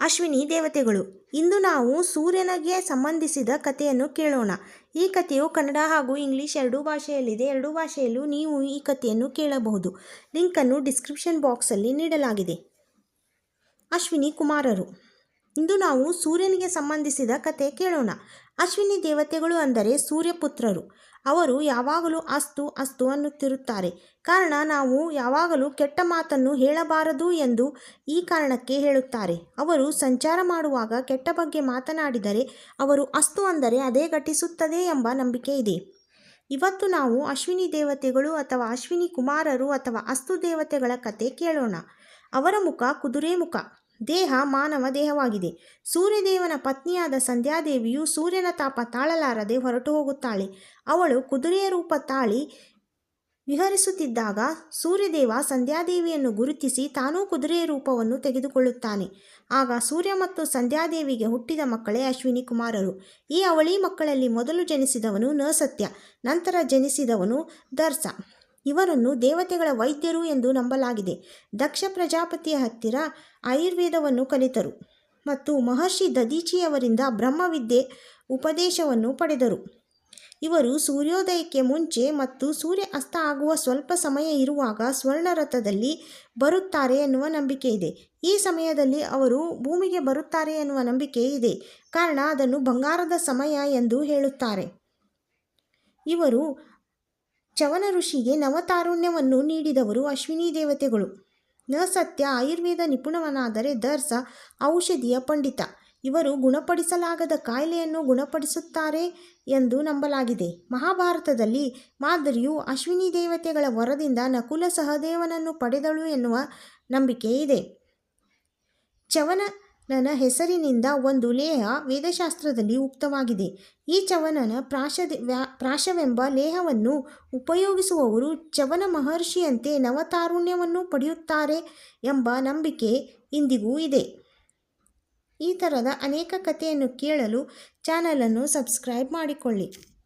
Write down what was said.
ಅಶ್ವಿನಿ ದೇವತೆಗಳು. ಇಂದು ನಾವು ಸೂರ್ಯನಿಗೆ ಸಂಬಂಧಿಸಿದ ಕಥೆಯನ್ನು ಕೇಳೋಣ. ಈ ಕಥೆಯು ಕನ್ನಡ ಹಾಗೂ ಇಂಗ್ಲಿಷ್ ಎರಡೂ ಭಾಷೆಯಲ್ಲಿದೆ. ಎರಡೂ ಭಾಷೆಯಲ್ಲೂ ನೀವು ಈ ಕಥೆಯನ್ನು ಕೇಳಬಹುದು. ಲಿಂಕನ್ನು ಡಿಸ್ಕ್ರಿಪ್ಷನ್ ಬಾಕ್ಸಲ್ಲಿ ನೀಡಲಾಗಿದೆ. ಅಶ್ವಿನಿ ಕುಮಾರರು. ಇಂದು ನಾವು ಸೂರ್ಯನಿಗೆ ಸಂಬಂಧಿಸಿದ ಕತೆ ಕೇಳೋಣ. ಅಶ್ವಿನಿ ದೇವತೆಗಳು ಅಂದರೆ ಸೂರ್ಯಪುತ್ರರು. ಅವರು ಯಾವಾಗಲೂ ಅಸ್ತು ಅಸ್ತು ಅನ್ನುತ್ತಿರುತ್ತಾರೆ. ಕಾರಣ ನಾವು ಯಾವಾಗಲೂ ಕೆಟ್ಟ ಮಾತನ್ನು ಹೇಳಬಾರದು ಎಂದು ಈ ಕಾರಣಕ್ಕೆ ಹೇಳುತ್ತಾರೆ. ಅವರು ಸಂಚಾರ ಮಾಡುವಾಗ ಕೆಟ್ಟ ಬಗ್ಗೆ ಮಾತನಾಡಿದರೆ ಅವರು ಅಸ್ತು ಅಂದರೆ ಅದೇ ಘಟಿಸುತ್ತದೆ ಎಂಬ ನಂಬಿಕೆ ಇದೆ. ಇವತ್ತು ನಾವು ಅಶ್ವಿನಿ ದೇವತೆಗಳು ಅಥವಾ ಅಶ್ವಿನಿ ಕುಮಾರರು ಅಥವಾ ಅಸ್ತು ದೇವತೆಗಳ ಕತೆ ಕೇಳೋಣ. ಅವರ ಮುಖ ಕುದುರೆ ಮುಖ. ದೇಹ ಮಾನವ ದೇಹವಾಗಿದೆ. ಸೂರ್ಯದೇವನ ಪತ್ನಿಯಾದ ಸಂಧ್ಯಾದೇವಿಯು ಸೂರ್ಯನ ತಾಪ ತಾಳಲಾರದೆ ಹೊರಟು ಹೋಗುತ್ತಾಳೆ. ಅವಳು ಕುದುರೆಯ ರೂಪ ತಾಳಿ ವಿಹರಿಸುತ್ತಿದ್ದಾಗ ಸೂರ್ಯದೇವ ಸಂಧ್ಯಾದೇವಿಯನ್ನು ಗುರುತಿಸಿ ತಾನೂ ಕುದುರೆಯ ರೂಪವನ್ನು ತೆಗೆದುಕೊಳ್ಳುತ್ತಾನೆ. ಆಗ ಸೂರ್ಯ ಮತ್ತು ಸಂಧ್ಯಾದೇವಿಗೆ ಹುಟ್ಟಿದ ಮಕ್ಕಳೇ ಅಶ್ವಿನಿ ಕುಮಾರರು. ಈ ಅವಳಿ ಮಕ್ಕಳಲ್ಲಿ ಮೊದಲು ಜನಿಸಿದವನು ನಸತ್ಯ ನಂತರ ಜನಿಸಿದವನು ದರ್ಸ. ಇವರನ್ನು ದೇವತೆಗಳ ವೈದ್ಯರು ಎಂದು ನಂಬಲಾಗಿದೆ. ದಕ್ಷ ಪ್ರಜಾಪತಿಯ ಹತ್ತಿರ ಆಯುರ್ವೇದವನ್ನು ಕಲಿತರು ಮತ್ತು ಮಹರ್ಷಿ ದದೀಚಿಯವರಿಂದ ಬ್ರಹ್ಮವಿದ್ಯೆ ಉಪದೇಶವನ್ನು ಪಡೆದರು. ಇವರು ಸೂರ್ಯೋದಯಕ್ಕೆ ಮುಂಚೆ ಮತ್ತು ಸೂರ್ಯ ಅಸ್ತ ಆಗುವ ಸ್ವಲ್ಪ ಸಮಯ ಇರುವಾಗ ಸ್ವರ್ಣರಥದಲ್ಲಿ ಬರುತ್ತಾರೆ ಎನ್ನುವ ನಂಬಿಕೆ ಇದೆ. ಈ ಸಮಯದಲ್ಲಿ ಅವರು ಭೂಮಿಗೆ ಬರುತ್ತಾರೆ ಎನ್ನುವ ನಂಬಿಕೆ ಇದೆ. ಕಾರಣ ಅದನ್ನು ಬಂಗಾರದ ಸಮಯ ಎಂದು ಹೇಳುತ್ತಾರೆ. ಇವರು ಚವನ ಋಷಿಗೆ ನವತಾರುಣ್ಯವನ್ನು ನೀಡಿದವರು ಅಶ್ವಿನಿ ದೇವತೆಗಳು. ನ ಸತ್ಯ ಆಯುರ್ವೇದ ನಿಪುಣವನಾದರೆ ದರ್ಸ ಔಷಧಿಯ ಪಂಡಿತ. ಇವರು ಗುಣಪಡಿಸಲಾಗದ ಕಾಯಿಲೆಯನ್ನು ಗುಣಪಡಿಸುತ್ತಾರೆ ಎಂದು ನಂಬಲಾಗಿದೆ. ಮಹಾಭಾರತದಲ್ಲಿ ಮಾದರಿಯು ಅಶ್ವಿನಿ ದೇವತೆಗಳ ವರದಿಂದ ನಕುಲ ಸಹದೇವನನ್ನು ಪಡೆದಳು ಎನ್ನುವ ನಂಬಿಕೆ ಇದೆ. ಚವನನ ಹೆಸರಿನಿಂದ ಒಂದು ಲೇಹ ವೇದಶಾಸ್ತ್ರದಲ್ಲಿ ಉಕ್ತವಾಗಿದೆ. ಈ ಚವನನ ಪ್ರಾಶದ, ವ್ಯಾ, ಪ್ರಾಶವೆಂಬ ಲೇಹವನ್ನು ಉಪಯೋಗಿಸುವವರು ಚವನ ಮಹರ್ಷಿಯಂತೆ ನವತಾರುಣ್ಯವನ್ನು ಪಡೆಯುತ್ತಾರೆ ಎಂಬ ನಂಬಿಕೆ ಇಂದಿಗೂ ಇದೆ. ಈ ಥರದ ಅನೇಕ ಕಥೆಯನ್ನು ಕೇಳಲು ಚಾನಲನ್ನು ಸಬ್ಸ್ಕ್ರೈಬ್ ಮಾಡಿಕೊಳ್ಳಿ.